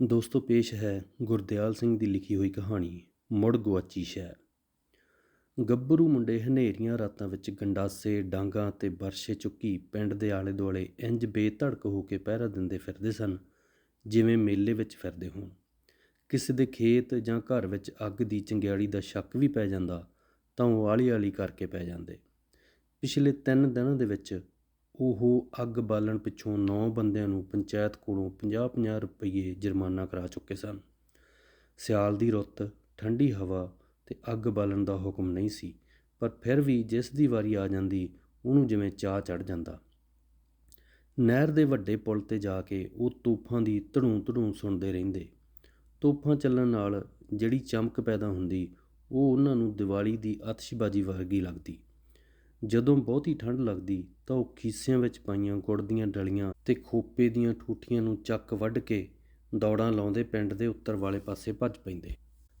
ਦੋਸਤੋ, ਪੇਸ਼ ਹੈ ਗੁਰਦਿਆਲ ਸਿੰਘ ਦੀ ਲਿਖੀ ਹੋਈ ਕਹਾਣੀ, ਮੁੜ ਗੁਆਚੀ ਸ਼ਹਿਰ। ਗੱਭਰੂ ਮੁੰਡੇ ਹਨੇਰੀਆਂ ਰਾਤਾਂ ਵਿੱਚ ਗੰਡਾਸੇ, ਡਾਂਗਾਂ ਤੇ ਬਰਸ਼ੇ ਚੁੱਕੀ ਪਿੰਡ ਦੇ ਆਲੇ ਦੁਆਲੇ ਇੰਜ ਬੇਧੜਕ ਹੋ ਕੇ ਪਹਿਰਾ ਦਿੰਦੇ ਫਿਰਦੇ ਸਨ, ਜਿਵੇਂ ਮੇਲੇ ਵਿੱਚ ਫਿਰਦੇ ਹੋਣ। ਕਿਸੇ ਦੇ ਖੇਤ ਜਾਂ ਘਰ ਵਿੱਚ ਅੱਗ ਦੀ ਚੰਗਿਆੜੀ ਦਾ ਸ਼ੱਕ ਵੀ ਪੈ ਜਾਂਦਾ, ਤਾਂ ਉਹ ਆਲੀ ਆਲੀ ਕਰਕੇ ਪੈ ਜਾਂਦੇ। ਪਿਛਲੇ 3 ਦਿਨਾਂ ਦੇ ਵਿੱਚ ਉਹ ਅੱਗ ਬਾਲਣ ਪਿੱਛੋਂ 9 ਬੰਦਿਆਂ ਨੂੰ ਪੰਚਾਇਤ ਕੋਲੋਂ 50-50 ਰੁਪਏ ਜੁਰਮਾਨਾ ਕਰਾ ਚੁੱਕੇ ਸਨ। ਸਿਆਲ ਦੀ ਰੁੱਤ ਠੰਡੀ ਹਵਾ ਤੇ ਅੱਗ ਬਾਲਣ ਦਾ ਹੁਕਮ ਨਹੀਂ ਸੀ, ਪਰ ਫਿਰ ਵੀ ਜਿਸ ਦੀ ਵਾਰੀ ਆ ਜਾਂਦੀ, ਉਹਨੂੰ ਜਿਵੇਂ ਚਾਹ ਚੜ ਜਾਂਦਾ। ਨਹਿਰ ਦੇ ਵੱਡੇ ਪੁਲ ਤੇ ਜਾ ਕੇ ਉਹ ਤੂਫਾਂ ਦੀ ਧੜੂ ਧੜੂ ਸੁਣਦੇ ਰਹਿੰਦੇ। ਤੂਫਾਂ ਚੱਲਣ ਨਾਲ ਜਿਹੜੀ ਚਮਕ ਪੈਦਾ ਹੁੰਦੀ, ਉਹ ਉਹਨਾਂ ਨੂੰ ਦੀਵਾਲੀ ਦੀ ਆਤਿਸ਼ਬਾਜ਼ੀ ਵਰਗੀ ਲੱਗਦੀ। ਜਦੋਂ ਬਹੁਤੀ ਠੰਡ ਲੱਗਦੀ ਤਾਂ ਉਹ ਖੀਸਿਆਂ ਵਿੱਚ ਪਾਈਆਂ ਗੁੜ ਦੀਆਂ ਡਲੀਆਂ ਤੇ ਖੋਪੇ ਦੀਆਂ ਠੂਠੀਆਂ ਨੂੰ ਚੱਕ ਵੱਢ ਕੇ ਦੌੜਾਂ ਲਾਉਂਦੇ ਪਿੰਡ ਦੇ ਉੱਤਰ ਵਾਲੇ ਪਾਸੇ ਭੱਜ ਪੈਂਦੇ।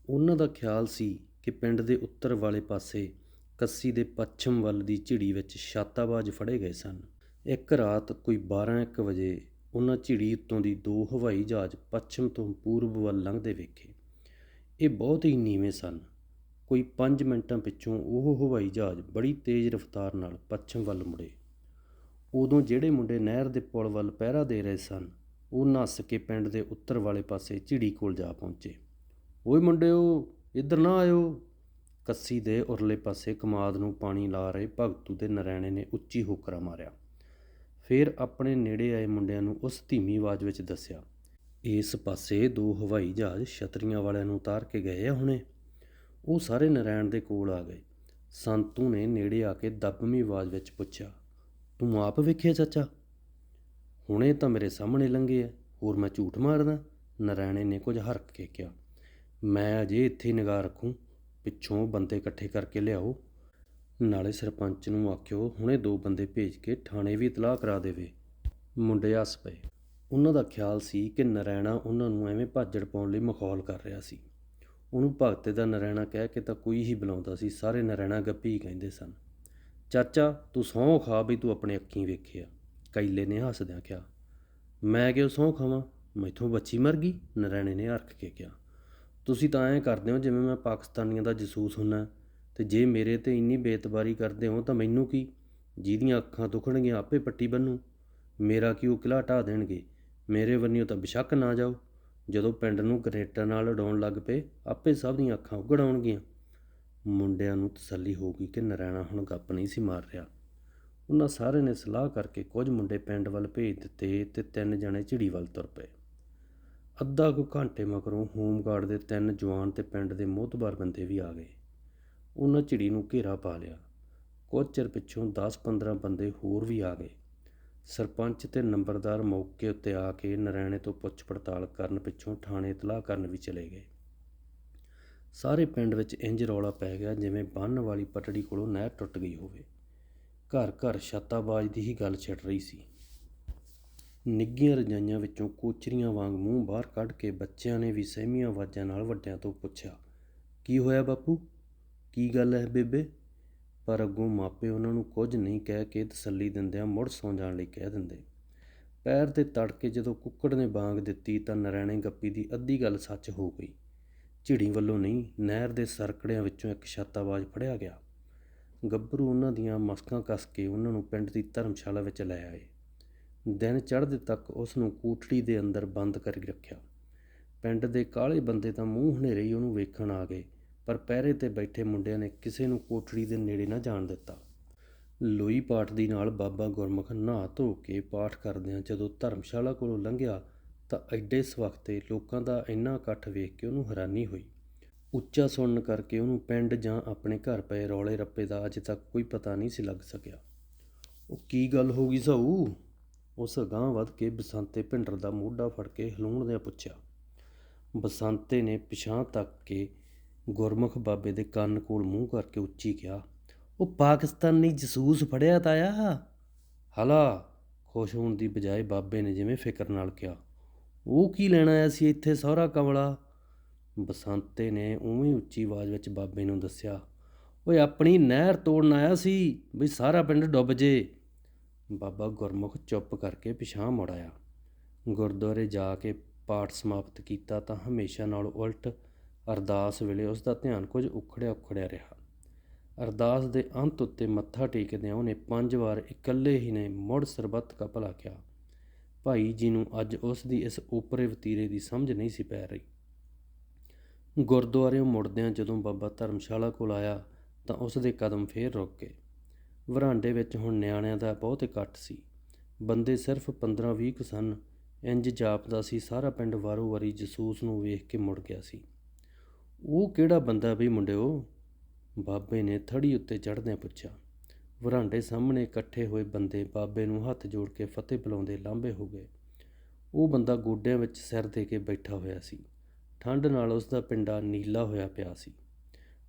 ਉਹਨਾਂ ਦਾ ਖਿਆਲ ਸੀ ਕਿ ਪਿੰਡ ਦੇ ਉੱਤਰ ਵਾਲੇ ਪਾਸੇ ਕੱਸੀ ਦੇ ਪੱਛਮ ਵੱਲ ਦੀ ਝਿੜੀ ਵਿੱਚ ਛਾਤਾਬਾਜ਼ ਫੜੇ ਗਏ ਸਨ। ਇੱਕ ਰਾਤ ਕੋਈ 12:00 ਵਜੇ ਉਹਨਾਂ ਝਿੜੀ ਉੱਤੋਂ ਦੀ ਦੋ ਹਵਾਈ ਜਹਾਜ਼ ਪੱਛਮ ਤੋਂ ਪੂਰਬ ਵੱਲ ਲੰਘਦੇ ਵੇਖੇ। ਇਹ ਬਹੁਤ ਹੀ ਨੀਵੇਂ ਸਨ। ਕੋਈ 5 ਮਿੰਟਾਂ ਪਿੱਛੋਂ ਉਹ ਹਵਾਈ ਜਹਾਜ਼ ਬੜੀ ਤੇਜ਼ ਰਫ਼ਤਾਰ ਨਾਲ ਪੱਛਮ ਵੱਲ ਮੁੜੇ। ਉਦੋਂ ਜਿਹੜੇ ਮੁੰਡੇ ਨਹਿਰ ਦੇ ਪੁਲ ਵੱਲ ਪਹਿਰਾ ਦੇ ਰਹੇ ਸਨ, ਉਹ ਨੱਸ ਕੇ ਪਿੰਡ ਦੇ ਉੱਤਰ ਵਾਲੇ ਪਾਸੇ ਝਿੜੀ ਕੋਲ ਜਾ ਪਹੁੰਚੇ। ਓਏ ਮੁੰਡਿਓ, ਇੱਧਰ ਨਾ ਆਇਓ। ਕੱਸੀ ਦੇ ਉਰਲੇ ਪਾਸੇ ਕਮਾਦ ਨੂੰ ਪਾਣੀ ਲਾ ਰਹੇ ਭਗਤੂ ਦੇ ਨਰੈਣੇ ਨੇ ਉੱਚੀ ਹੋਕਰਾ ਮਾਰਿਆ। ਫਿਰ ਆਪਣੇ ਨੇੜੇ ਆਏ ਮੁੰਡਿਆਂ ਨੂੰ ਉਸ ਧੀਮੀ ਆਵਾਜ਼ ਵਿੱਚ ਦੱਸਿਆ, ਇਸ ਪਾਸੇ ਦੋ ਹਵਾਈ ਜਹਾਜ਼ ਛਤਰੀਆਂ ਵਾਲਿਆਂ ਨੂੰ ਉਤਾਰ ਕੇ ਗਏ ਆ ਹੁਣੇ? ਉਹ ਸਾਰੇ ਨਰੈਣ ਦੇ ਕੋਲ ਆ ਗਏ। ਸੰਤੂ ਨੇ ਨੇੜੇ ਆ ਕੇ ਦੱਬਵੀਂ ਆਵਾਜ਼ ਵਿੱਚ ਪੁੱਛਿਆ, ਤੂੰ ਆਪ ਵੇਖਿਆ ਚਾਚਾ? ਹੁਣੇ ਤਾਂ ਮੇਰੇ ਸਾਹਮਣੇ ਲੰਘੇ ਆ, ਹੋਰ ਮੈਂ ਝੂਠ ਮਾਰਦਾ? ਨਰੈਣੇ ਨੇ ਕੁਝ ਹਰਕ ਕੇ ਕਿਹਾ, ਮੈਂ ਅਜੇ ਇੱਥੇ ਨਿਗਾਹ ਰੱਖੂੰ, ਪਿੱਛੋਂ ਬੰਦੇ ਇਕੱਠੇ ਕਰਕੇ ਲਿਆਓ। ਨਾਲੇ ਸਰਪੰਚ ਨੂੰ ਆਖਿਓ, ਹੁਣੇ ਦੋ ਬੰਦੇ ਭੇਜ ਕੇ ਥਾਣੇ ਵੀ ਇਤਲਾਹ ਕਰਾ ਦੇਵੇ। ਮੁੰਡੇ ਹੱਸ ਪਏ। ਉਹਨਾਂ ਦਾ ਖਿਆਲ ਸੀ ਕਿ ਨਰੈਣਾ ਉਹਨਾਂ ਨੂੰ ਐਵੇਂ ਭਾਜੜ ਪਾਉਣ ਲਈ ਮਖੌਲ ਕਰ ਰਿਹਾ ਸੀ। ਉਹਨੂੰ ਭਗਤੇ ਦਾ ਨਰੈਣਾ ਕਹਿ ਕੇ ਤਾਂ ਕੋਈ ਹੀ ਬੁਲਾਉਂਦਾ ਸੀ, ਸਾਰੇ ਨਰੈਣਾ ਗੱਪੀ ਹੀ ਕਹਿੰਦੇ ਸਨ। ਚਾਚਾ, ਤੂੰ ਸਹੁੰ ਖਾ ਵੀ ਤੂੰ ਆਪਣੇ ਅੱਖੀਂ ਵੇਖਿਆ। ਕੈਲੇ ਨੇ ਹੱਸਦਿਆਂ ਕਿਹਾ, ਮੈਂ ਕਿਉਂ ਸਹੁੰ ਖਾਵਾਂ? ਮੈਥੋਂ ਬੱਚੀ ਮਰ ਗਈ? ਨਰੈਣੇ ਨੇ ਹਰਖ ਕੇ ਕਿਹਾ, ਤੁਸੀਂ ਤਾਂ ਐਂ ਕਰਦੇ ਹੋ ਜਿਵੇਂ ਮੈਂ ਪਾਕਿਸਤਾਨੀਆਂ ਦਾ ਜਸੂਸ ਹੁੰਨਾ ਤੇ ਜੇ ਮੇਰੇ ਤੇ ਇੰਨੀ ਬੇਇਤਬਾਰੀ ਕਰਦੇ ਹੋ ਤਾਂ ਮੈਨੂੰ ਕੀ? ਜਿਹਦੀਆਂ ਅੱਖਾਂ ਦੁਖਣਗੀਆਂ, ਆਪੇ ਪੱਟੀ ਬੰਨੂ। ਮੇਰਾ ਕੀ ਉਹ ਕਿਲਾ ਢਾ ਦੇਣਗੇ? ਮੇਰੇ ਵੰਨਿਓ ਤਾਂ ਬਿਸ਼ੱਕ ਨਾ ਜਾਓ। ਜਦੋਂ ਪਿੰਡ ਨੂੰ ਗਰੇਟਾਂ ਨਾਲ ਉਡਾਉਣ ਲੱਗ ਪਏ, ਆਪੇ ਸਭ ਦੀਆਂ ਅੱਖਾਂ ਉਗੜ ਆਉਣਗੀਆਂ। ਮੁੰਡਿਆਂ ਨੂੰ ਤਸੱਲੀ ਹੋ ਗਈ ਕਿ ਨਰੈਣਾ ਹੁਣ ਗੱਪ ਨਹੀਂ ਸੀ ਮਾਰ ਰਿਹਾ। ਉਹਨਾਂ ਸਾਰੇ ਨੇ ਸਲਾਹ ਕਰਕੇ ਕੁਝ ਮੁੰਡੇ ਪਿੰਡ ਵੱਲ ਭੇਜ ਦਿੱਤੇ ਤੇ ਤਿੰਨ ਜਣੇ ਝਿੜੀ ਵੱਲ ਤੁਰ ਪਏ। ਅੱਧਾ ਕੁ ਘੰਟੇ ਮਗਰੋਂ ਹੋਮਗਾਰਡ ਦੇ ਤਿੰਨ ਜਵਾਨ ਤੇ ਪਿੰਡ ਦੇ ਮੋਹਤਬਾਰ ਬੰਦੇ ਵੀ ਆ ਗਏ। ਉਹਨਾਂ ਝਿੜੀ ਨੂੰ ਘੇਰਾ ਪਾ ਲਿਆ। ਕੁਝ ਚਿਰ ਪਿੱਛੋਂ 10-15 ਬੰਦੇ ਹੋਰ ਵੀ ਆ ਗਏ। ਸਰਪੰਚ ਅਤੇ ਨੰਬਰਦਾਰ ਮੌਕੇ ਉੱਤੇ ਆ ਕੇ ਨਰੈਣੇ ਤੋਂ ਪੁੱਛ ਪੜਤਾਲ ਕਰਨ ਪਿੱਛੋਂ ਥਾਣੇ ਇਤਲਾਹ ਕਰਨ ਵੀ ਚਲੇ ਗਏ। ਸਾਰੇ ਪਿੰਡ ਵਿੱਚ ਇੰਜ ਰੌਲਾ ਪੈ ਗਿਆ ਜਿਵੇਂ ਬੰਨ ਵਾਲੀ ਪਟੜੀ ਕੋਲੋਂ ਨਹਿਰ ਟੁੱਟ ਗਈ ਹੋਵੇ। ਘਰ ਘਰ ਛਾਤਾਬਾਜ਼ ਦੀ ਹੀ ਗੱਲ ਛਿੜ ਰਹੀ ਸੀ। ਨਿੱਗੀਆਂ ਰਜਾਈਆਂ ਵਿੱਚੋਂ ਕੋਚਰੀਆਂ ਵਾਂਗ ਮੂੰਹ ਬਾਹਰ ਕੱਢ ਕੇ ਬੱਚਿਆਂ ਨੇ ਵੀ ਸਹਿਮੀਆਂ ਆਵਾਜ਼ਾਂ ਨਾਲ ਵੱਡਿਆਂ ਤੋਂ ਪੁੱਛਿਆ, ਕੀ ਹੋਇਆ ਬਾਪੂ? ਕੀ ਗੱਲ ਹੈ ਬੇਬੇ? ਪਰ ਅੱਗੋਂ ਮਾਪੇ ਉਹਨਾਂ ਨੂੰ ਕੁਝ ਨਹੀਂ ਕਹਿ ਕੇ ਤਸੱਲੀ ਦਿੰਦਿਆਂ ਮੁੜ ਸੌਂ ਜਾਣ ਲਈ ਕਹਿ ਦਿੰਦੇ। ਪੈਰ ਤੇ ਤੜਕੇ ਜਦੋਂ ਕੁੱਕੜ ਨੇ ਬਾਂਗ ਦਿੱਤੀ ਤਾਂ ਨਰੈਣੇ ਗੱਪੀ ਦੀ ਅੱਧੀ ਗੱਲ ਸੱਚ ਹੋ ਗਈ। ਝਿੜੀ ਵੱਲੋਂ ਨਹੀਂ, ਨਹਿਰ ਦੇ ਸਰਕੜਿਆਂ ਵਿੱਚੋਂ ਇੱਕ ਛਾਤਾਬਾਜ਼ ਫੜਿਆ ਗਿਆ। ਗੱਭਰੂ ਉਹਨਾਂ ਦੀਆਂ ਮਸਕਾਂ ਕੱਸ ਕੇ ਉਹਨਾਂ ਨੂੰ ਪਿੰਡ ਦੀ ਧਰਮਸ਼ਾਲਾ ਵਿੱਚ ਲੈ ਆਏ। ਦਿਨ ਚੜ੍ਹਦੇ ਤੱਕ ਉਸ ਨੂੰ ਕੂਟੜੀ ਦੇ ਅੰਦਰ ਬੰਦ ਕਰ ਰੱਖਿਆ। ਪਿੰਡ ਦੇ ਕਾਲੇ ਬੰਦੇ ਤਾਂ ਮੂੰਹ ਹਨੇਰੇ ਹੀ ਉਹਨੂੰ ਵੇਖਣ ਆ ਗਏ। ਪਰ ਪਹਿਰੇ ਤੇ ਬੈਠੇ ਮੁੰਡਿਆਂ ਨੇ ਕਿਸੇ ਨੂੰ ਕੋਠੜੀ ਦੇ ਨੇੜੇ ਨਾ ਜਾਣ ਦਿੱਤਾ। ਲੋਈ ਪਾਠ ਦੀ ਨਾਲ ਬਾਬਾ ਗੁਰਮੁਖ ਨਹਾ ਧੋ ਕੇ ਪਾਠ ਕਰਦਿਆਂ ਜਦੋਂ ਧਰਮਸ਼ਾਲਾ ਕੋਲੋਂ ਲੰਘਿਆ ਤਾਂ ਐਡੇ ਸਵਖਤੇ ਲੋਕਾਂ ਦਾ ਇੰਨਾ ਇਕੱਠ ਵੇਖ ਕੇ ਉਹਨੂੰ ਹੈਰਾਨੀ ਹੋਈ। ਉੱਚਾ ਸੁਣਨ ਕਰਕੇ ਉਹਨੂੰ ਪਿੰਡ ਜਾਂ ਆਪਣੇ ਘਰ ਪਏ ਰੌਲੇ ਰੱਪੇ ਦਾ ਅਜੇ ਤੱਕ ਕੋਈ ਪਤਾ ਨਹੀਂ ਸੀ ਲੱਗ ਸਕਿਆ। ਉਹ ਕੀ ਗੱਲ ਹੋ ਗਈ ਸਾਊ? ਉਸ ਅਗਾਂਹ ਵੱਧ ਕੇ ਬਸੰਤੇ ਭਿੰਡਰ ਦਾ ਮੋਢਾ ਫੜ ਕੇ ਹਲੂਣਦਿਆਂ ਪੁੱਛਿਆ। ਬਸੰਤੇ ਨੇ ਪਿਛਾਂ ਤੱਕ ਕੇ ਗੁਰਮੁਖ ਬਾਬੇ ਦੇ ਕੰਨ ਕੋਲ ਮੂੰਹ ਕਰਕੇ ਉੱਚੀ ਕਿਹਾ, ਉਹ ਪਾਕਿਸਤਾਨੀ ਜਸੂਸ ਫੜਿਆ ਤਾਇਆ? ਹਲਾ, ਖੁਸ਼ ਹੋਣ ਦੀ ਬਜਾਏ ਬਾਬੇ ਨੇ ਜਿਵੇਂ ਫਿਕਰ ਨਾਲ ਕਿਹਾ, ਉਹ ਕੀ ਲੈਣ ਆਇਆ ਸੀ ਇੱਥੇ ਸਹੁਰਾ ਕਮਲਾ? ਬਸੰਤੇ ਨੇ ਉਵੇਂ ਉੱਚੀ ਆਵਾਜ਼ ਵਿੱਚ ਬਾਬੇ ਨੂੰ ਦੱਸਿਆ, ਓਏ ਆਪਣੀ ਨਹਿਰ ਤੋੜਨ ਆਇਆ ਸੀ ਵੀ ਸਾਰਾ ਪਿੰਡ ਡੁੱਬ ਜੇ। ਬਾਬਾ ਗੁਰਮੁਖ ਚੁੱਪ ਕਰਕੇ ਪਿਛਾਂ ਮੁੜ ਆਇਆ। ਗੁਰਦੁਆਰੇ ਜਾ ਕੇ ਪਾਠ ਸਮਾਪਤ ਕੀਤਾ ਤਾਂ ਹਮੇਸ਼ਾ ਨਾਲੋਂ ਉਲਟ ਅਰਦਾਸ ਵੇਲੇ ਉਸ ਦਾ ਧਿਆਨ ਕੁਝ ਉਖੜਿਆ ਉਖੜਿਆ ਰਿਹਾ। ਅਰਦਾਸ ਦੇ ਅੰਤ ਉੱਤੇ ਮੱਥਾ ਟੇਕਦਿਆਂ ਉਹਨੇ ਪੰਜ ਵਾਰ ਇਕੱਲੇ ਹੀ ਨੇ ਮੁੜ ਸਰਬੱਤ ਕਾ ਭਲਾ ਕਿਹਾ। ਭਾਈ ਜੀ ਨੂੰ ਅੱਜ ਉਸ ਦੀ ਇਸ ਓਪਰੇ ਵਤੀਰੇ ਦੀ ਸਮਝ ਨਹੀਂ ਸੀ ਪੈ ਰਹੀ। ਗੁਰਦੁਆਰਿਓਂ ਮੁੜਦਿਆਂ ਜਦੋਂ ਬਾਬਾ ਧਰਮਸ਼ਾਲਾ ਕੋਲ ਆਇਆ ਤਾਂ ਉਸ ਦੇ ਕਦਮ ਫੇਰ ਰੁਕ ਗਏ। ਵਰਾਂਡੇ ਵਿੱਚ ਹੁਣ ਨਿਆਣਿਆਂ ਦਾ ਬਹੁਤ ਇਕੱਠ ਸੀ। ਬੰਦੇ ਸਿਰਫ 15-20 ਕੁ ਸਨ। ਇੰਜ ਜਾਪਦਾ ਸੀ ਸਾਰਾ ਪਿੰਡ ਵਾਰੋ ਵਾਰੀ ਜਸੂਸ ਨੂੰ ਵੇਖ ਕੇ ਮੁੜ ਗਿਆ ਸੀ। ਉਹ ਕਿਹੜਾ ਬੰਦਾ ਬਈ ਮੁੰਡਿਓ? ਬਾਬੇ ਨੇ ਥੜੀ ਉੱਤੇ ਚੜ੍ਹਦਿਆਂ ਪੁੱਛਿਆ। ਵਰਾਂਡੇ ਸਾਹਮਣੇ ਇਕੱਠੇ ਹੋਏ ਬੰਦੇ ਬਾਬੇ ਨੂੰ ਹੱਥ ਜੋੜ ਕੇ ਫਤਿਹ ਬੁਲਾਉਂਦੇ ਲਾਂਭੇ ਹੋ ਗਏ। ਉਹ ਬੰਦਾ ਗੋਡਿਆਂ ਵਿੱਚ ਸਿਰ ਦੇ ਕੇ ਬੈਠਾ ਹੋਇਆ ਸੀ। ਠੰਡ ਨਾਲ ਉਸ ਦਾ ਪਿੰਡਾ ਨੀਲਾ ਹੋਇਆ ਪਿਆ ਸੀ।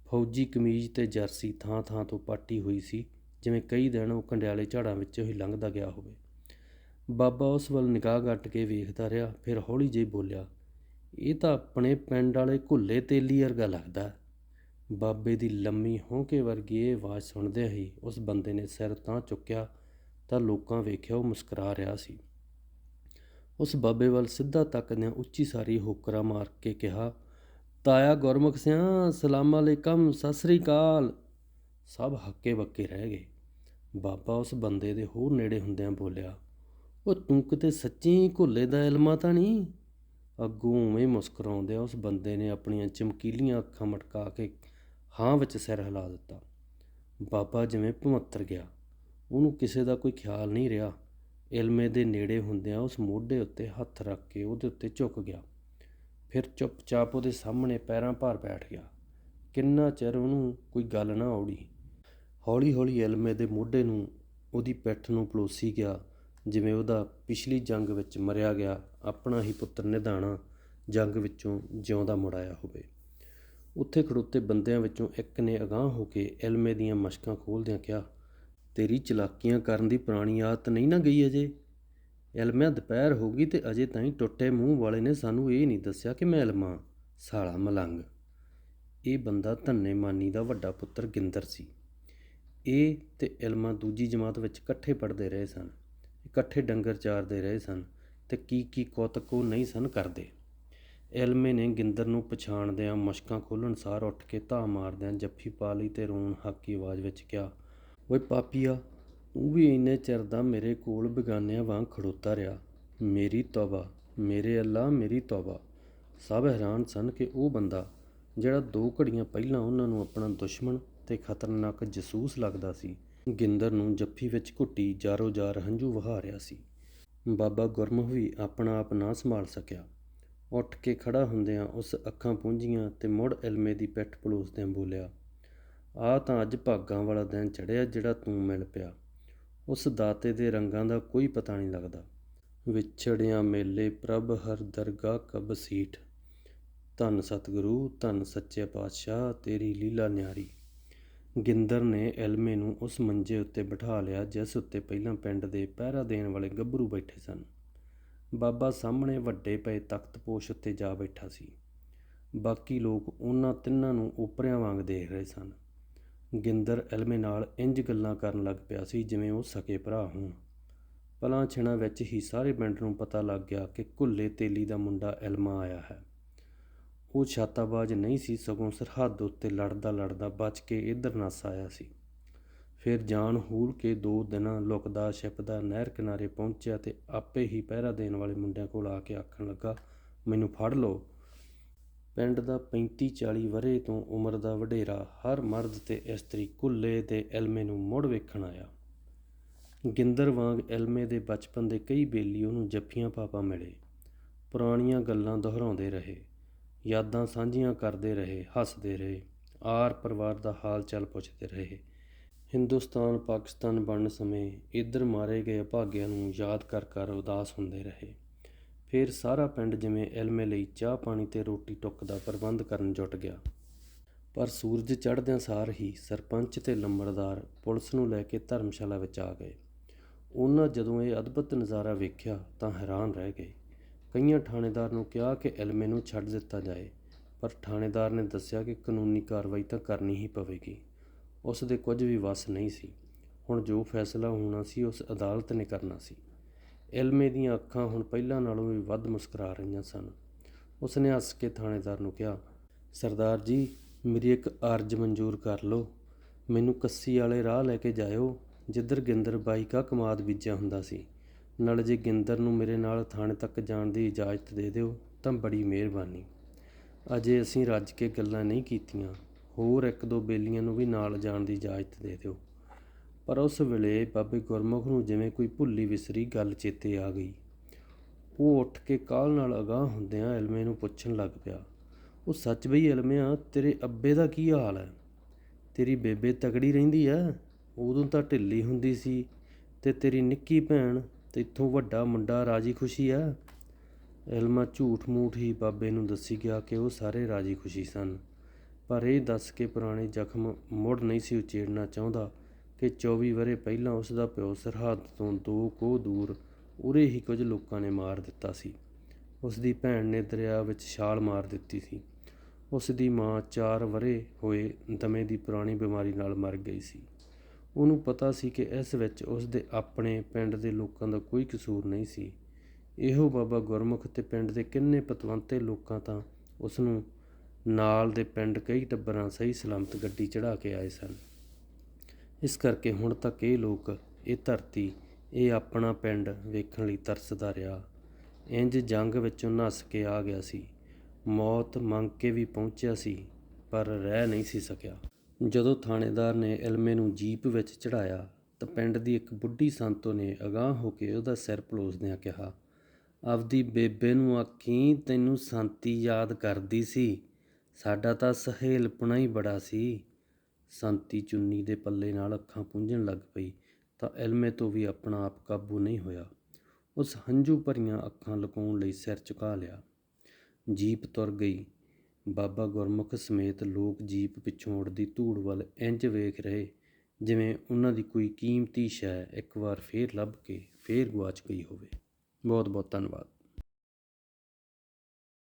ਫੌਜੀ ਕਮੀਜ਼ ਤੇ ਜਰਸੀ ਥਾਂ ਥਾਂ ਤੋਂ ਪਾਟੀ ਹੋਈ ਸੀ, ਜਿਵੇਂ ਕਈ ਦਿਨ ਉਹ ਕੰਡਿਆਲੇ ਝਾੜਾਂ ਵਿੱਚੋਂ ਹੀ ਲੰਘਦਾ ਗਿਆ ਹੋਵੇ। ਬਾਬਾ ਉਸ ਵੱਲ ਨਿਗਾਹ ਗੱਟ ਕੇ ਵੇਖਦਾ ਰਿਹਾ, ਫਿਰ ਹੌਲੀ ਜਿਹੀ ਬੋਲਿਆ ਇਹ ਤਾਂ ਆਪਣੇ ਪਿੰਡ ਵਾਲੇ ਘੁੱਲੇ ਤੇਲੀ ਵਰਗਾ ਲੱਗਦਾ। ਬਾਬੇ ਦੀ ਲੰਮੀ ਹੋਂਕੇ ਵਰਗੀ ਇਹ ਆਵਾਜ਼ ਸੁਣਦਿਆਂ ਹੀ ਉਸ ਬੰਦੇ ਨੇ ਸਿਰ ਤਾਂ ਚੁੱਕਿਆ ਤਾਂ ਲੋਕਾਂ ਵੇਖਿਆ ਉਹ ਮੁਸਕਰਾ ਰਿਹਾ ਸੀ। ਉਸ ਬਾਬੇ ਵੱਲ ਸਿੱਧਾ ਤੱਕਦਿਆਂ ਉੱਚੀ ਸਾਰੀ ਹੋਕਰਾ ਮਾਰ ਕੇ ਕਿਹਾ, ਤਾਇਆ ਗੁਰਮੁਖ ਸਿਆ, ਸਲਾਮ ਅਲੈਕਮ, ਸਤਿ ਸ੍ਰੀ ਅਕਾਲ। ਸਭ ਹੱਕੇ ਬੱਕੇ ਰਹਿ ਗਏ। ਬਾਬਾ ਉਸ ਬੰਦੇ ਦੇ ਹੋਰ ਨੇੜੇ ਹੁੰਦਿਆਂ ਬੋਲਿਆ, ਉਹ ਤੂੰ ਕਿਤੇ ਸੱਚੀ ਘੁੱਲੇ ਦਾ ਇਲਮਾ ਤਾਂ ਨਹੀਂ? ਅੱਗੋਂ ਉਵੇਂ ਮੁਸਕਰਾਉਂਦਿਆਂ ਉਸ ਬੰਦੇ ਨੇ ਆਪਣੀਆਂ ਚਮਕੀਲੀਆਂ ਅੱਖਾਂ ਮਟਕਾ ਕੇ ਹਾਂ ਵਿੱਚ ਸਿਰ ਹਿਲਾ ਦਿੱਤਾ। ਬਾਬਾ ਜਿਵੇਂ ਭਮੱਤਰ ਗਿਆ। ਉਹਨੂੰ ਕਿਸੇ ਦਾ ਕੋਈ ਖਿਆਲ ਨਹੀਂ ਰਿਹਾ। ਇਲਮੇ ਦੇ ਨੇੜੇ ਹੁੰਦਿਆਂ ਉਸ ਮੋਢੇ ਉੱਤੇ ਹੱਥ ਰੱਖ ਕੇ ਉਹਦੇ ਉੱਤੇ ਝੁਕ ਗਿਆ। ਫਿਰ ਚੁੱਪਚਾਪ ਉਹਦੇ ਸਾਹਮਣੇ ਪੈਰਾਂ ਭਾਰ ਬੈਠ ਗਿਆ। ਕਿੰਨਾ ਚਿਰ ਉਹਨੂੰ ਕੋਈ ਗੱਲ ਨਾ ਆਉੜੀ। ਹੌਲੀ ਹੌਲੀ ਇਲਮੇ ਦੇ ਮੋਢੇ ਨੂੰ ਉਹਦੀ ਪਿੱਠ ਨੂੰ ਪਲੋਸੀ ਗਿਆ। ਜਿਵੇਂ ਉਹਦਾ ਪਿਛਲੀ ਜੰਗ ਵਿੱਚ ਮਰਿਆ ਗਿਆ ਆਪਣਾ ਹੀ ਪੁੱਤਰ ਨਿਧਾਣਾ ਜੰਗ ਵਿੱਚੋਂ ਜਿਉਂਦਾ ਮੁੜ ਆਇਆ ਹੋਵੇ। ਉੱਥੇ ਖੜੋਤੇ ਬੰਦਿਆਂ ਵਿੱਚੋਂ ਇੱਕ ਨੇ ਅਗਾਂਹ ਹੋ ਕੇ ਇਲਮੇ ਦੀਆਂ ਮਸ਼ਕਾਂ ਖੋਲਦਿਆਂ ਕਿਹਾ, ਤੇਰੀ ਚਲਾਕੀਆਂ ਕਰਨ ਦੀ ਪੁਰਾਣੀ ਆਦਤ ਨਹੀਂ ਨਾ ਗਈ ਅਜੇ? ਇਲਮਿਆ ਦੁਪਹਿਰ ਹੋ ਗਈ ਤੇ ਅਜੇ ਤਾਈਂ ਟੁੱਟੇ ਮੂੰਹ ਵਾਲੇ ਨੇ ਸਾਨੂੰ ਇਹ ਨਹੀਂ ਦੱਸਿਆ ਕਿ ਮੈਂ ਇਲਮਾਂ ਸਾਲਾ ਮਲੰਗ। ਇਹ ਬੰਦਾ ਧੰਨੇ ਮਾਨੀ ਦਾ ਵੱਡਾ ਪੁੱਤਰ ਗਿੰਦਰ ਸੀ। ਇਹ ਤੇ ਇਲਮਾਂ ਦੂਜੀ ਜਮਾਤ ਵਿੱਚ ਇਕੱਠੇ ਪੜ੍ਹਦੇ ਰਹੇ ਸਨ। ਇਕੱਠੇ ਡੰਗਰ ਚਾਰਦੇ ਰਹੇ ਸਨ ਤੇ ਕੀ ਕੀ ਕੌਤਕ ਉਹ ਨਹੀਂ ਸਨ ਕਰਦੇ। ਐਲਮੇ ਨੇ ਗਿੰਦਰ ਨੂੰ ਪਛਾਣਦਿਆਂ ਮਸ਼ਕਾਂ ਖੋਲ੍ਹਣ ਸਾਰ ਉੱਠ ਕੇ ਧਾ ਮਾਰਦਿਆਂ ਜੱਫੀ ਪਾ ਲਈ ਤੇ ਰੋਣ ਹਾਕੀ ਆਵਾਜ਼ ਵਿੱਚ ਕਿਹਾ, ਓਏ ਪਾਪੀਆ, ਤੂੰ ਵੀ ਇੰਨੇ ਚਿਰ ਦਾ ਮੇਰੇ ਕੋਲ ਬੇਗਾਨਿਆਂ ਵਾਂਗ ਖੜੋਤਾ ਰਿਹਾ। ਮੇਰੀ ਤੌਬਾ, ਮੇਰੇ ਅੱਲਾ ਮੇਰੀ ਤੌਬਾ। ਸਭ ਹੈਰਾਨ ਸਨ ਕਿ ਉਹ ਬੰਦਾ, ਜਿਹੜਾ ਦੋ ਘੜੀਆਂ ਪਹਿਲਾਂ ਉਹਨਾਂ ਨੂੰ ਆਪਣਾ ਦੁਸ਼ਮਣ ਤੇ ਖਤਰਨਾਕ ਜਸੂਸ ਲੱਗਦਾ ਸੀ ਗਿੰਦਰ ਨੂੰ ਜੱਫੀ ਵਿੱਚ ਘੁੱਟੀ ਜਾਰੋ ਜਾਰ ਹੰਝੂ ਵਹਾ ਰਿਹਾ ਸੀ। ਬਾਬਾ ਗੁਰਮੁਖ ਵੀ ਆਪਣਾ ਆਪ ਨਾ ਸੰਭਾਲ ਸਕਿਆ। ਉੱਠ ਕੇ ਖੜਾ ਹੁੰਦਿਆਂ ਉਸ ਅੱਖਾਂ ਪੂੰਝੀਆਂ ਤੇ ਮੁੜ ਇਲਮੇ ਦੀ ਪਿੱਠ ਪਲੋਸਦਿਆਂ ਬੋਲਿਆ, ਆ ਤਾਂ ਅੱਜ ਭਾਗਾਂ ਵਾਲਾ ਦਿਨ ਚੜਿਆ ਜਿਹੜਾ ਤੂੰ ਮਿਲ ਪਿਆ। ਉਸ ਦਾਤੇ ਦੇ ਰੰਗਾਂ ਦਾ ਕੋਈ ਪਤਾ ਨਹੀਂ ਲੱਗਦਾ। ਵਿਛੜਿਆ ਮੇਲੇ ਪ੍ਰਭ ਹਰ ਦਰਗਾਹ ਕਬ ਸੀਠ। ਧੰਨ ਸਤਿਗੁਰੂ, ਧੰਨ ਸੱਚੇ ਪਾਤਸ਼ਾਹ, ਤੇਰੀ ਲੀਲਾ ਨਿਆਰੀ। ਗਿੰਦਰ ਨੇ ਐਲਮੇ ਨੂੰ ਉਸ ਮੰਜੇ ਉੱਤੇ ਬਿਠਾ ਲਿਆ, ਜਿਸ ਉੱਤੇ ਪਹਿਲਾਂ ਪਿੰਡ ਦੇ ਪਹਿਰਾ ਦੇਣ ਵਾਲੇ ਗੱਭਰੂ ਬੈਠੇ ਸਨ। ਬਾਬਾ ਸਾਹਮਣੇ ਵੱਡੇ ਪਏ ਤਖਤਪੋਸ਼ ਉੱਤੇ ਜਾ ਬੈਠਾ ਸੀ। ਬਾਕੀ ਲੋਕ ਉਹਨਾਂ ਤਿੰਨਾਂ ਨੂੰ ਓਪਰਿਆਂ ਵਾਂਗ ਦੇਖ ਰਹੇ ਸਨ। ਗਿੰਦਰ ਐਲਮੇ ਨਾਲ ਇੰਜ ਗੱਲਾਂ ਕਰਨ ਲੱਗ ਪਿਆ ਸੀ ਜਿਵੇਂ ਉਹ ਸਕੇ ਭਰਾ ਹੋਣ। ਪਲਾਂ ਛਿਣਾ ਵਿੱਚ ਹੀ ਸਾਰੇ ਪਿੰਡ ਨੂੰ ਪਤਾ ਲੱਗ ਗਿਆ ਕਿ ਘੁੱਲੇ ਤੇਲੀ ਦਾ ਮੁੰਡਾ ਐਲਮਾ ਆਇਆ ਹੈ। ਉਹ ਛਾਤਾਬਾਜ਼ ਨਹੀਂ ਸੀ, ਸਗੋਂ ਸਰਹੱਦ ਉੱਤੇ ਲੜਦਾ ਲੜਦਾ ਬਚ ਕੇ ਇੱਧਰ ਨੱਸ ਆਇਆ ਸੀ। ਫਿਰ ਜਾਨ ਹੂਲ ਕੇ ਦੋ ਦਿਨਾਂ ਲੁਕਦਾ ਛਿਪਦਾ ਨਹਿਰ ਕਿਨਾਰੇ ਪਹੁੰਚਿਆ ਤੇ ਆਪੇ ਹੀ ਪਹਿਰਾ ਦੇਣ ਵਾਲੇ ਮੁੰਡਿਆਂ ਕੋਲ ਆ ਕੇ ਆਖਣ ਲੱਗਾ, ਮੈਨੂੰ ਫੜ ਲਓ। ਪਿੰਡ ਦਾ 35-40 ਵਰੇ ਤੋਂ ਉਮਰ ਦਾ ਵਡੇਰਾ ਹਰ ਮਰਦ ਤੇ ਇਸਤਰੀ ਕੁੱਲੇ ਤੇ ਐਲਮੇ ਨੂੰ ਮੁੜ ਵੇਖਣ ਆਇਆ। ਗਿੰਦਰ ਵਾਂਗ ਐਲਮੇ ਦੇ ਬਚਪਨ ਦੇ ਕਈ ਬੇਲੀ ਉਹਨੂੰ ਜੱਫੀਆਂ ਪਾਪਾ ਮਿਲੇ। ਪੁਰਾਣੀਆਂ ਗੱਲਾਂ ਦੁਹਰਾਉਂਦੇ ਰਹੇ। ਯਾਦਾਂ ਸਾਂਝੀਆਂ ਕਰਦੇ ਰਹੇ, ਹੱਸਦੇ ਰਹੇ, ਆਰ ਪਰਿਵਾਰ ਦਾ ਹਾਲ ਚਾਲ ਪੁੱਛਦੇ ਰਹੇ। ਹਿੰਦੁਸਤਾਨ, ਪਾਕਿਸਤਾਨ ਬਣਨ ਸਮੇਂ ਇੱਧਰ ਮਾਰੇ ਗਏ ਭਾਗਿਆਂ ਨੂੰ ਯਾਦ ਕਰ ਕਰ ਉਦਾਸ ਹੁੰਦੇ ਰਹੇ। ਫਿਰ ਸਾਰਾ ਪਿੰਡ ਜਿਵੇਂ ਇਲਮੇ ਲਈ ਚਾਹ ਪਾਣੀ ਤੇ ਰੋਟੀ ਟੁੱਕ ਦਾ ਪ੍ਰਬੰਧ ਕਰਨ ਜੁਟ ਗਿਆ। ਪਰ ਸੂਰਜ ਚੜ੍ਹਦਿਆਂ ਸਾਰ ਹੀ ਸਰਪੰਚ ਤੇ ਲੰਬੜਦਾਰ ਪੁਲਿਸ ਨੂੰ ਲੈ ਕੇ ਧਰਮਸ਼ਾਲਾ ਵਿੱਚ ਆ ਗਏ। ਉਹਨਾਂ ਜਦੋਂ ਇਹ ਅਦਭੁਤ ਨਜ਼ਾਰਾ ਵੇਖਿਆ ਤਾਂ ਹੈਰਾਨ ਰਹਿ ਗਏ। ਕਈਆਂ ਥਾਣੇਦਾਰ ਨੂੰ ਕਿਹਾ ਕਿ ਐਲਮੇ ਨੂੰ ਛੱਡ ਦਿੱਤਾ ਜਾਏ, ਪਰ ਥਾਣੇਦਾਰ ਨੇ ਦੱਸਿਆ ਕਿ ਕਾਨੂੰਨੀ ਕਾਰਵਾਈ ਤਾਂ ਕਰਨੀ ਹੀ ਪਵੇਗੀ। ਉਸ ਦੇ ਕੁਝ ਵੀ ਵੱਸ ਨਹੀਂ ਸੀ। ਹੁਣ ਜੋ ਫੈਸਲਾ ਹੋਣਾ ਸੀ, ਉਸ ਅਦਾਲਤ ਨੇ ਕਰਨਾ ਸੀ। ਇਲਮੇ ਦੀਆਂ ਅੱਖਾਂ ਹੁਣ ਪਹਿਲਾਂ ਨਾਲੋਂ ਵੀ ਵੱਧ ਮੁਸਕਰਾ ਰਹੀਆਂ ਸਨ। ਉਸ ਨੇ ਹੱਸ ਕੇ ਥਾਣੇਦਾਰ ਨੂੰ ਕਿਹਾ, ਸਰਦਾਰ ਜੀ, ਮੇਰੀ ਇੱਕ ਅਰਜ਼ ਮਨਜ਼ੂਰ ਕਰ ਲਓ। ਮੈਨੂੰ ਕੱਸੀ ਵਾਲੇ ਰਾਹ ਲੈ ਕੇ ਜਾਇਓ, ਜਿੱਧਰ ਗਿੰਦਰ ਬਾਈ ਕਾ ਕਮਾਦ ਬੀਜਿਆ ਹੁੰਦਾ ਸੀ। ਨਾਲ ਜੇ ਗਿੰਦਰ ਨੂੰ ਮੇਰੇ ਨਾਲ ਥਾਣੇ ਤੱਕ ਜਾਣ ਦੀ ਇਜਾਜ਼ਤ ਦੇ ਦਿਓ, ਤਾਂ ਬੜੀ ਮਿਹਰਬਾਨੀ। ਅਜੇ ਅਸੀਂ ਰੱਜ ਕੇ ਗੱਲਾਂ ਨਹੀਂ ਕੀਤੀਆਂ। ਹੋਰ ਇੱਕ ਦੋ ਬੇਲੀਆਂ ਨੂੰ ਵੀ ਨਾਲ ਜਾਣ ਦੀ ਇਜਾਜ਼ਤ ਦੇ ਦਿਓ। ਪਰ ਉਸ ਵੇਲੇ ਬਾਬੇ ਗੁਰਮੁਖ ਨੂੰ ਜਿਵੇਂ ਕੋਈ ਭੁੱਲੀ ਵਿਸਰੀ ਗੱਲ ਚੇਤੇ ਆ ਗਈ। ਉਹ ਉੱਠ ਕੇ ਕਾਹਲ ਨਾਲ ਅਗਾਹ ਹੁੰਦਿਆਂ ਇਲਮੇ ਨੂੰ ਪੁੱਛਣ ਲੱਗ ਪਿਆ, ਉਹ ਸੱਚ ਬਈ ਇਲਮਿਆ ਤੇਰੇ ਅੱਬੇ ਦਾ ਕੀ ਹਾਲ ਹੈ? ਤੇਰੀ ਬੇਬੇ ਤਗੜੀ ਰਹਿੰਦੀ ਆ ਉਦੋਂ ਤਾਂ ਢਿੱਲੀ ਹੁੰਦੀ ਸੀ ਤੇ ਤੇਰੀ ਨਿੱਕੀ ਭੈਣ ਤੇ ਇੱਥੋਂ ਵੱਡਾ ਮੁੰਡਾ ਰਾਜੀ ਖੁਸ਼ੀ ਆ। ਇਲਮਾ ਝੂਠ ਮੂਠ ਹੀ ਬਾਬੇ ਨੂੰ ਦੱਸੀ ਗਿਆ ਕਿ ਉਹ ਸਾਰੇ ਰਾਜੀ ਖੁਸ਼ੀ ਸਨ। ਪਰ ਇਹ ਦੱਸ ਕੇ ਪੁਰਾਣੇ ਜ਼ਖਮ ਮੁੜ ਨਹੀਂ ਸੀ ਉਚੇੜਨਾ ਚਾਹੁੰਦਾ ਕਿ 24 ਵਰੇ ਪਹਿਲਾਂ ਉਸ ਦਾ ਪਿਓ ਸਰਹੱਦ ਤੋਂ ਦੋ ਕੋਹ ਦੂਰ ਉਰੇ ਹੀ ਕੁਝ ਲੋਕਾਂ ਨੇ ਮਾਰ ਦਿੱਤਾ ਸੀ। ਉਸ ਦੀ ਭੈਣ ਨੇ ਦਰਿਆ ਵਿੱਚ ਛਾਲ ਮਾਰ ਦਿੱਤੀ ਸੀ। ਉਸ ਦੀ ਮਾਂ 4 ਵਰੇ ਹੋਏ ਦਮੇ ਦੀ ਪੁਰਾਣੀ ਬਿਮਾਰੀ ਨਾਲ ਮਰ ਗਈ ਸੀ। ਉਹਨੂੰ ਪਤਾ ਸੀ ਕਿ ਇਸ ਵਿੱਚ ਉਸ ਦੇ ਆਪਣੇ ਪਿੰਡ ਦੇ ਲੋਕਾਂ ਦਾ ਕੋਈ ਕਸੂਰ ਨਹੀਂ ਸੀ। ਇਹੋ ਬਾਬਾ ਗੁਰਮੁਖ ਤੇ ਪਿੰਡ ਦੇ ਕਿੰਨੇ ਪਤਵੰਤੇ ਲੋਕਾਂ ਤਾਂ ਉਸ ਨੂੰ ਨਾਲ ਦੇ ਪਿੰਡ ਕਈ ਟੱਬਰਾਂ ਸਹੀ ਸਲਾਮਤ ਗੱਡੀ ਚੜਾ ਕੇ ਆਏ ਸਨ। ਇਸ ਕਰਕੇ ਹੁਣ ਤੱਕ ਇਹ ਲੋਕ ਇਹ ਧਰਤੀ, ਇਹ ਆਪਣਾ ਪਿੰਡ ਵੇਖਣ ਲਈ ਤਰਸਦਾ ਰਿਹਾ। ਇੰਜ ਜੰਗ ਵਿੱਚੋਂ ਨੱਸ ਕੇ ਆ ਗਿਆ ਸੀ। ਮੌਤ ਮੰਗ ਕੇ ਵੀ ਪਹੁੰਚਿਆ ਸੀ, ਪਰ ਰਹਿ ਨਹੀਂ ਸੀ ਸਕਿਆ। ਜਦੋਂ ਥਾਣੇਦਾਰ ਨੇ ਇਲਮੇ ਨੂੰ ਜੀਪ ਵਿੱਚ ਚੜ੍ਹਾਇਆ ਤਾਂ ਪਿੰਡ ਦੀ ਇੱਕ ਬੁੱਢੀ ਸੰਤੋ ਨੇ ਅਗਾਹ ਹੋ ਕੇ ਉਹਦਾ ਸਿਰ ਪਲੋਸਦਿਆਂ ਕਿਹਾ, ਆਪਦੀ ਬੇਬੇ ਨੂੰ ਆਖੀ ਤੈਨੂੰ ਸੰਤੀ ਯਾਦ ਕਰਦੀ ਸੀ। ਸਾਡਾ ਤਾਂ ਸਹੇਲਪਣਾ ਹੀ ਬੜਾ ਸੀ ਸੰਤੀ ਚੁੰਨੀ ਦੇ ਪੱਲੇ ਨਾਲ ਅੱਖਾਂ ਪੂੰਝਣ ਲੱਗ ਪਈ ਤਾਂ ਇਲਮੇ ਤੋਂ ਵੀ ਆਪਣਾ ਆਪ ਕਾਬੂ ਨਹੀਂ ਹੋਇਆ। ਉਸ ਹੰਝੂ ਭਰੀਆਂ ਅੱਖਾਂ ਲੁਕਾਉਣ ਲਈ ਸਿਰ ਝੁਕਾ ਲਿਆ। ਜੀਪ ਤੁਰ ਗਈ। ਬਾਬਾ ਗੁਰਮੁਖ ਸਮੇਤ ਲੋਕ ਜੀਪ ਪਿੱਛੋਂ ਉੜਦੀ ਧੂੜ ਵੱਲ ਇੰਜ ਵੇਖ ਰਹੇ, ਜਿਵੇਂ ਉਹਨਾਂ ਦੀ ਕੋਈ ਕੀਮਤੀ ਸ਼ੈ ਇੱਕ ਵਾਰ ਫੇਰ ਲੱਭ ਕੇ ਫੇਰ ਗੁਆਚ ਗਈ ਹੋਵੇ। ਬਹੁਤ ਬਹੁਤ ਧੰਨਵਾਦ।